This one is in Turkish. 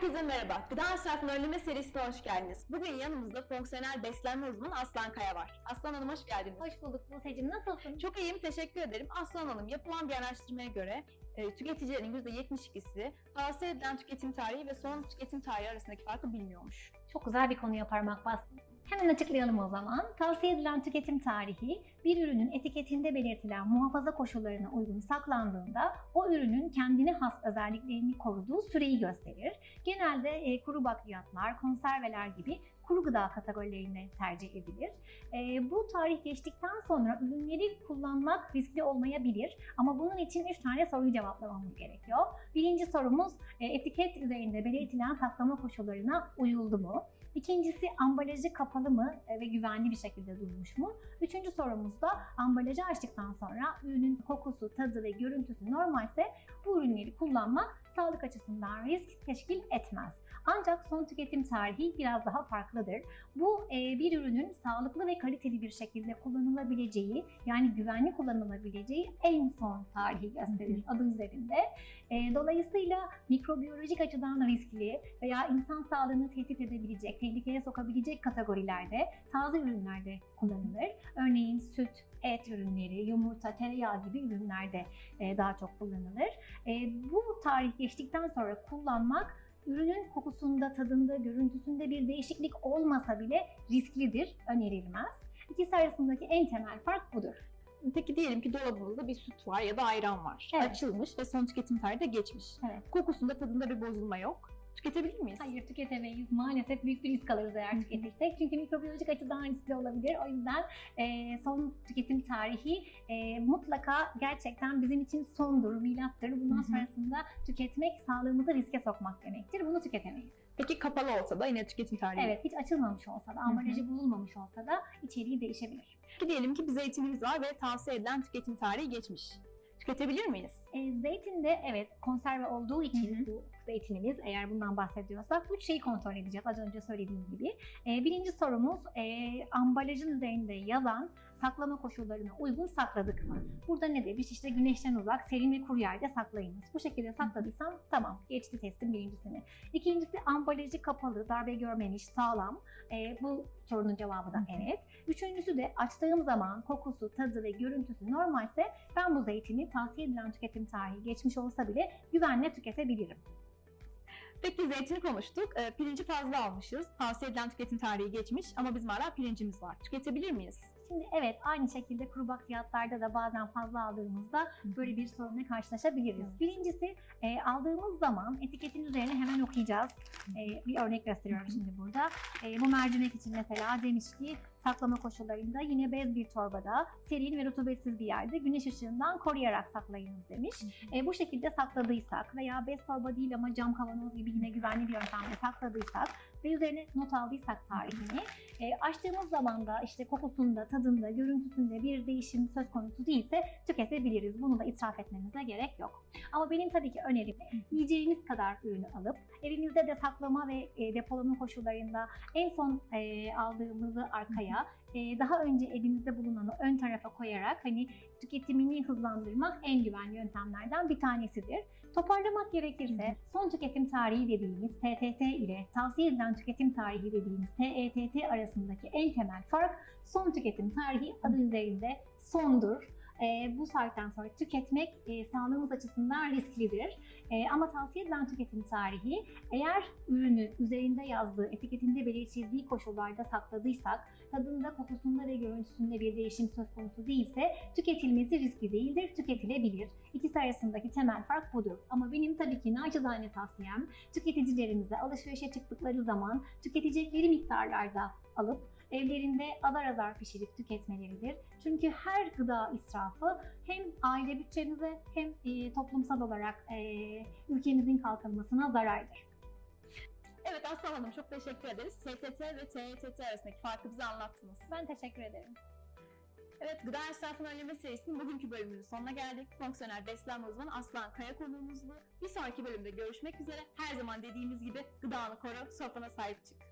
Herkese merhaba. Gıda israfının önleme serisine hoş geldiniz. Bugün yanımızda fonksiyonel beslenme uzmanı Aslan Kaya var. Aslan Hanım hoş geldiniz. Hoş bulduk Buse'cim. Nasılsın? Çok iyiyim, teşekkür ederim. Aslan Hanım, yapılan bir araştırmaya göre e, tüketicilerin %72'si tavsiye edilen tüketim tarihi ve son tüketim tarihi arasındaki farkı bilmiyormuş. Çok güzel bir konuya parmak bastın. Hemen açıklayalım o zaman. Tavsiye edilen tüketim tarihi bir ürünün etiketinde belirtilen muhafaza koşullarına uygun saklandığında o ürünün kendine has özelliklerini koruduğu süreyi gösterir. Genelde e, kuru bakliyatlar, konserveler gibi kuru gıda kategorilerine tercih edilir. E, bu tarih geçtikten sonra ürünleri kullanmak riskli olmayabilir ama bunun için 3 tane soruyu cevaplamamız gerekiyor. Birinci sorumuz e, etiket üzerinde belirtilen saklama koşullarına uyuldu mu? İkincisi ambalajı kapalı mı e, ve güvenli bir şekilde durmuş mu? Üçüncü sorumuzda ambalajı açtıktan sonra ürünün kokusu, tadı ve görüntüsü normalse bu ürünleri kullanmak sağlık açısından risk teşkil etmez. Ancak son tüketim tarihi biraz daha farklıdır. Bu e, bir ürünün sağlıklı ve kaliteli bir şekilde kullanılabileceği yani güvenli kullanılabileceği en son tarihi gösterir adı üzerinde. E, dolayısıyla mikrobiyolojik açıdan riskli veya insan sağlığını tehdit edebilecek, tehlikeye sokabilecek kategorilerde taze ürünlerde kullanılır. Örneğin süt, et ürünleri, yumurta, tereyağı gibi ürünlerde e, daha çok kullanılır. Bu tarih geçtikten sonra kullanmak ürünün kokusunda, tadında, görüntüsünde bir değişiklik olmasa bile risklidir, önerilmez. İkisi arasındaki en temel fark budur. Peki diyelim ki dolabımızda bir süt var ya da ayran var. Evet. Açılmış ve son tüketim tarihi de geçmiş. Evet. Kokusunda, tadında bir bozulma yok. Tüketebilir miyiz? Hayır tüketemeyiz. Maalesef büyük bir risk alırız eğer tüketirsek. Çünkü mikrobiyolojik açıdan riskli olabilir. O yüzden e, son tüketim tarihi e, mutlaka gerçekten bizim için sondur, milattır. Bundan sonrasında tüketmek sağlığımızı riske sokmak demektir. Bunu tüketemeyiz. Peki kapalı olsa da yine tüketim tarihi. Evet hiç açılmamış olsa da, ambalajı bozulmamış olsa da içeriği değişebilir. Peki diyelim ki bir zeytinimiz var ve tavsiye edilen tüketim tarihi geçmiş. Tüketebilir miyiz? E, zeytinde evet konserve olduğu için Hı hı. bu zeytinimiz eğer bundan bahsediyorsak üç şeyi kontrol edeceğiz az önce söylediğim gibi. E, birinci sorumuz e, ambalajın üzerinde yazan saklama koşullarına uygun sakladık mı? Burada ne demiş? İşte güneşten uzak, serin ve kuru yerde saklayınız. Bu şekilde sakladıysam tamam geçti testin birincisini. İkincisi ambalajı kapalı, darbe görmemiş, sağlam. E, bu sorunun cevabı da evet. Üçüncüsü de açtığım zaman kokusu, tadı ve görüntüsü normalse ben bu zeytini tavsiye edilen tüketim tarihi geçmiş olsa bile güvenle tüketebilirim. Peki zeytini konuştuk. Ee, pirinci fazla almışız. Tavsiye edilen tüketim tarihi geçmiş ama bizim hala pirincimiz var. Tüketebilir miyiz? Şimdi evet aynı şekilde kuru bakliyatlarda da bazen fazla aldığımızda böyle bir sorunla karşılaşabiliriz. Evet. Birincisi e, aldığımız zaman etiketin üzerine hemen okuyacağız. E, bir örnek gösteriyorum şimdi burada. E, bu mercimek için mesela demiş ki saklama koşullarında yine bez bir torbada serin ve rutubetsiz bir yerde güneş ışığından koruyarak saklayınız demiş. E, bu şekilde sakladıysak veya bez torba değil ama cam kavanoz gibi yine güvenli bir yöntemle sakladıysak ve üzerine not aldıysak tarihini e, açtığımız zaman da işte kokusunda, tadında, görüntüsünde bir değişim söz konusu değilse tüketebiliriz. Bunu da israf etmemize gerek yok. Ama benim tabii ki önerim yiyeceğimiz kadar ürünü alıp evimizde de saklama ve e, depolama koşullarında en son e, aldığımızı arkaya daha önce evimizde bulunanı ön tarafa koyarak hani tüketimini hızlandırmak en güvenli yöntemlerden bir tanesidir. Toparlamak gerekirse son tüketim tarihi dediğimiz TTT ile tavsiye edilen tüketim tarihi dediğimiz TETT arasındaki en temel fark son tüketim tarihi adı üzerinde sondur. E, bu saatten sonra tüketmek e, sağlığımız açısından risklidir. E, ama tavsiye edilen tüketim tarihi eğer ürünü üzerinde yazdığı, etiketinde belirtildiği koşullarda sakladıysak, tadında, kokusunda ve görüntüsünde bir değişim söz konusu değilse tüketilmesi riskli değildir, tüketilebilir. İkisi arasındaki temel fark budur. Ama benim tabii ki naçizane tavsiyem tüketicilerimize alışverişe çıktıkları zaman tüketecekleri miktarlarda alıp evlerinde azar azar pişirip tüketmeleridir. Çünkü her gıda israfı hem aile bütçemize hem toplumsal olarak ülkemizin kalkınmasına zarardır. Evet Aslan Hanım çok teşekkür ederiz. STT ve TETT arasındaki farkı bize anlattınız. Ben teşekkür ederim. Evet Gıda İsrafını Önleme serisinin bugünkü bölümünün sonuna geldik. Fonksiyonel beslenme uzmanı Aslan Kaya konuğumuzdu. Bir sonraki bölümde görüşmek üzere. Her zaman dediğimiz gibi gıdanı koru, sofrana sahip çık.